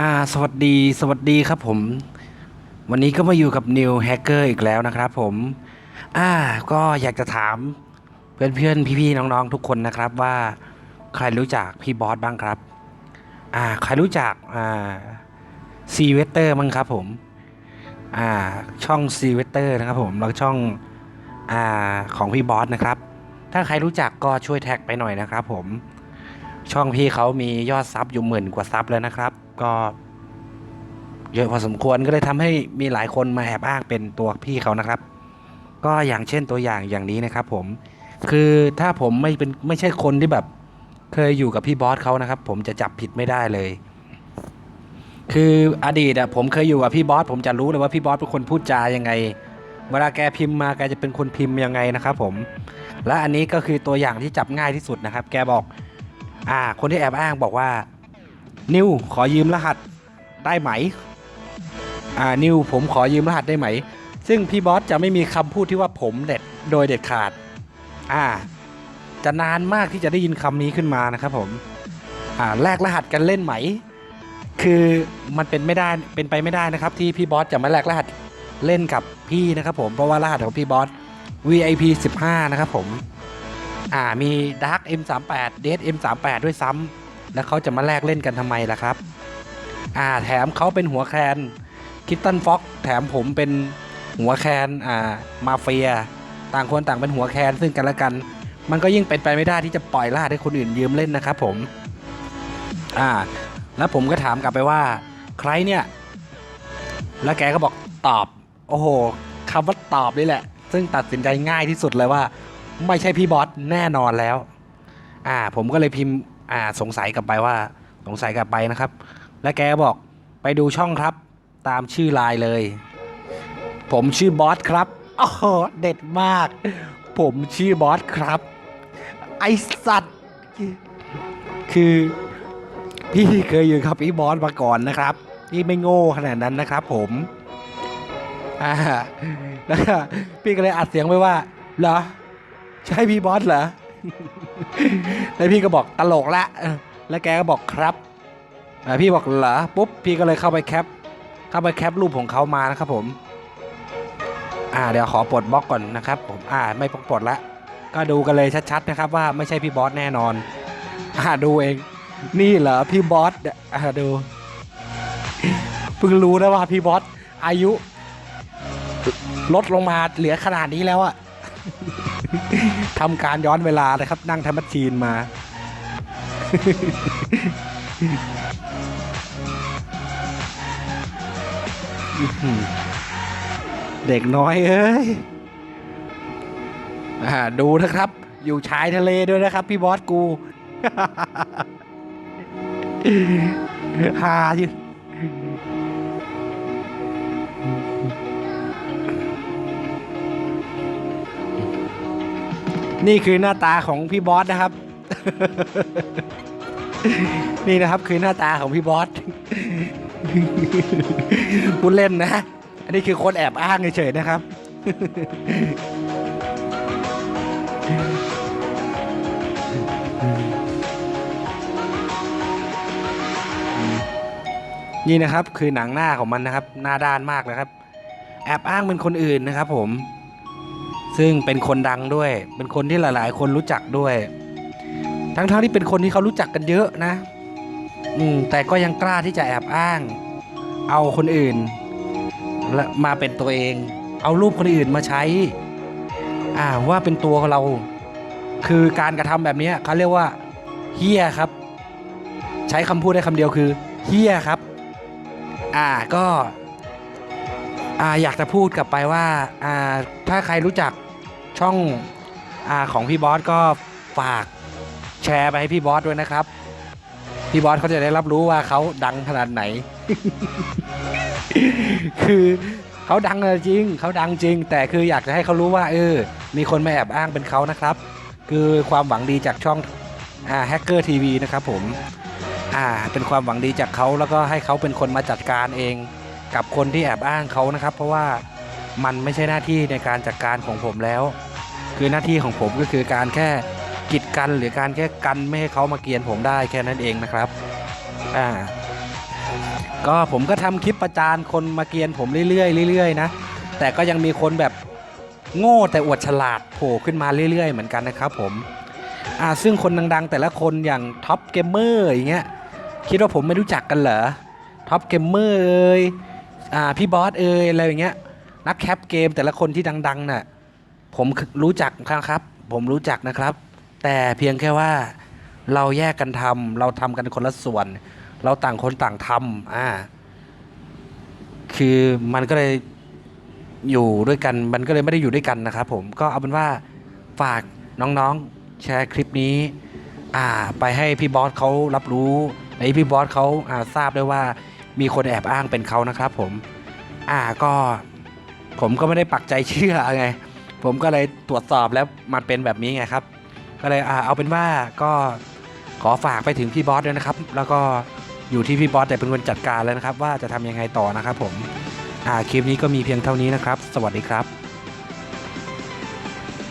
อ่าสวัสดีสวัสดีครับผม วันนี้ก็มาอยู่กับนิวแฮกเกอร์อีกแล้วนะครับผมอ่าก็อยากจะถามเพื่อนๆพี่ๆน้องๆทุกคนนะครับว่าใครรู้จักพี่บอสบ้างครับอ่าใครรู้จักอ่าซีเวเตอร์บ้างครับผมอ่าช่องซีเวเตอร์นะครับผมแล้วช่องอ่าของพี่บอสนะครับ ถ้าใครรู้จักก็ช่วยแท็กไปหน่อยนะครับผมช่องพี่เขามียอดซับอยู่หมื่นกว่าซับแล้วนะครับ ก็ เยอะพอสมควรก็เลยทำให้มีหลายคนมาแอบอ้างเป็นตัวพี่เขานะครับ ก็อย่างเช่นตัวอย่างอย่างนี้นะครับ ผม คือถ้าผมไม่เป็นไม่ใช่คนที่แบบ เคยอยู่กับพี่บอสเขานะครับ ผมจะจับผิดไม่ได้เลย คืออดีตอะผมเคยอยู่กับพี่บอสผมจะรู้เลยว่าพี่บอสเป็นคนพูดจายังไง เวลาแกพิมพ์มาแกจะเป็นคนพิมพ์ยังไงนะครับ ผม และอันนี้ก็คือตัวอย่างที่จับง่ายที่สุดนะครับ แกบอก อ่า คนที่แอบอ้างบอกว่า นิวขอยืมรหัสได้ไหม อ่า นิวผมขอยืมรหัสได้ไหม ซึ่งพี่บอสจะไม่มีคำพูดที่ว่าผมเด็ดโดยเด็ดขาด อ่า จะนานมากที่จะได้ยินคำนี้ขึ้นมานะครับผม อ่า แลกรหัสกันเล่นไหม คือมันเป็นไม่ได้ เป็นไปไม่ได้นะครับ ที่พี่บอสจะมาแลกรหัสเล่นกับพี่นะครับผม เพราะว่ารหัสของพี่บอส VIP 15 นะครับผม อ่า มี Dark M38 Dead M38 ด้วยซ้ำ แล้วเขาจะมาแลกเล่นกันทำไมล่ะครับ อ่าแถมเขาเป็นหัวแคนคิตตันฟ็อกแถมผมเป็นหัวแคนอ่ามาเฟีย ต่างคนต่างเป็นหัวแคนซึ่งกันและกัน มันก็ยิ่งเป็นไปไม่ได้ที่จะปล่อยล่าให้คนอื่นยืมเล่นนะครับผม อ่า แล้วผมก็ถามกลับไปว่า ใครเนี่ย แล้วแกก็บอกตอบ โอ้โหคำว่าตอบนี่แหละ ซึ่งตัดสินใจง่ายที่สุดเลยว่า ไม่ใช่พี่บอสแน่นอนแล้ว อ่า ผมก็เลยพิมพ์ อ่าสงสัยกลับไปว่าสงสัยกลับไปนะครับ และแกบอกไปดูช่องครับตามชื่อไลน์เลย ผมชื่อบอสครับโอ้โหเด็ดมาก ผมชื่อบอสครับ ไอสัตว์ คือพี่เคยอยู่กับพี่บอสมาก่อนนะครับพี่ไม่โง่ขนาดนั้นนะครับ ผมอ่าแล้วก็พี่ก็เลยอัดเสียงไว้ว่าเหรอใช่พี่บอสเหรอ แล้วพี่ก็บอกตลกละแล้วแกก็บอกครับพี่บอกเหรอปุ๊บพี่ก็เลยเข้าไปแคป เข้าไปแคปรูปของเขามานะครับผมอ่าเดี๋ยวขอปลดบล็อกก่อนนะครับ ผมอ่าไม่ปลดละก็ดูกันเลยชัดๆนะครับ ว่าไม่ใช่พี่บอสแน่นอนอ่าดูเอง นี่เหรอพี่บอสอ่าดูเพิ่งรู้นะว่าพี่บอสอายุ ลดลงมาเหลือขนาดนี้แล้วอะ ทำการย้อนเวลาเลยครับ นั่งทำมัชชีนมา เด็กน้อยเอ้ยดูนะครับ อยู่ชายทะเลด้วยนะครับ พี่บอสกูฮาอยู่ นี่คือหน้าตาของพี่บอสนะครับ นี่นะครับคือหน้าตาของพี่บอสพูดเล่นนะ อันนี้คือคนแอบอ้างเฉยๆนะครับ นี่นะครับคือหนังหน้าของมันนะครับ หน้าด้านมากเลยครับ แอบอ้างเป็นคนอื่นนะครับผม ซึ่งเป็นคนดังด้วย เป็นคนที่หลาย ๆ คนรู้จักด้วย ทั้งๆที่เป็นคนที่เขารู้จักกันเยอะนะ อืมแต่ก็ยังกล้าที่จะแอบอ้าง เอาคนอื่นและมาเป็นตัวเอง เอารูปคนอื่นมาใช้ อ่าว่าเป็นตัวเรา คือการกระทำแบบนี้เขาเรียกว่าเฮี้ยครับ ใช้คำพูดได้คำเดียวคือเฮี้ยครับ อ่าก็ อาอยากจะพูดกลับไปว่าอ่าถ้าใครรู้จักช่องอาของพี่บอสก็ฝากแชร์ไปให้พี่บอสด้วยนะครับ พี่บอสเขาจะได้รับรู้ว่าเขาดังขนาดไหน คือเขาดังจริงเขาดังจริง แต่คืออยากจะให้เขารู้ว่าเออ มีคนมาแอบอ้างเป็นเขานะครับ คือความหวังดีจากช่องอ่าแฮกเกอร์ทีวีนะครับผม อ่า เป็นความหวังดีจากเขาแล้วก็ให้เขาเป็นคนมาจัดการเอง กับคนที่แอบอ้างเขานะครับ เพราะว่ามันไม่ใช่หน้าที่ในการจัดการของผมแล้ว คือหน้าที่ของผมก็คือการแค่กีดกันหรือการแค่กันไม่ให้เขามาเกลียนผมได้แค่นั้นเองนะครับอ่าก็ผมก็ทำคลิปประจานคนมาเกียนผมเรื่อยๆเรื่อยๆนะแต่ก็ยังมีคนแบบโง่แต่อวดฉลาดโผล่ขึ้นมาเรื่อยๆ เหมือนกันนะครับผมอ่าซึ่งคนดังๆ แต่ละคนอย่างท็อปเกมเมอร์อย่างเงี้ยคิดว่าผมไม่รู้จักกันเหรอท็อปเกมเมอร์เอ่ย อ่าพี่บอสเอ่ยอะไรอย่างเงี้ย นักแคปเกมแต่ละคนที่ดังๆน่ะผมรู้จักครับ ผมรู้จักนะครับ แต่เพียงแค่ว่าเราแยกกันทำเราทำกันคนละส่วน เราต่างคนต่างทำอ่าคือมันก็เลยอยู่ด้วยกัน มันก็เลยไม่ได้อยู่ด้วยกันนะครับผมก็เอาเป็นว่าฝากน้องๆแชร์คลิปนี้อ่าไปให้พี่บอสเขารับรู้ให้พี่บอสเขาอ่าทราบด้วยว่า มีคนแอบอ้างเป็นเขานะครับผม อ่าก็ผมก็ไม่ได้ปักใจเชื่อไง ผมก็เลยตรวจสอบแล้วมันเป็นแบบนี้ไงครับ ก็เลยอ่าเอาเป็นว่าก็ขอฝากไปถึงพี่บอสด้วยนะครับ แล้วก็อยู่ที่พี่บอสแต่เป็นคนจัดการแล้วนะครับ ว่าจะทำยังไงต่อนะครับผม อ่าคลิปนี้ก็มีเพียงเท่านี้นะครับ สวัสดีครับ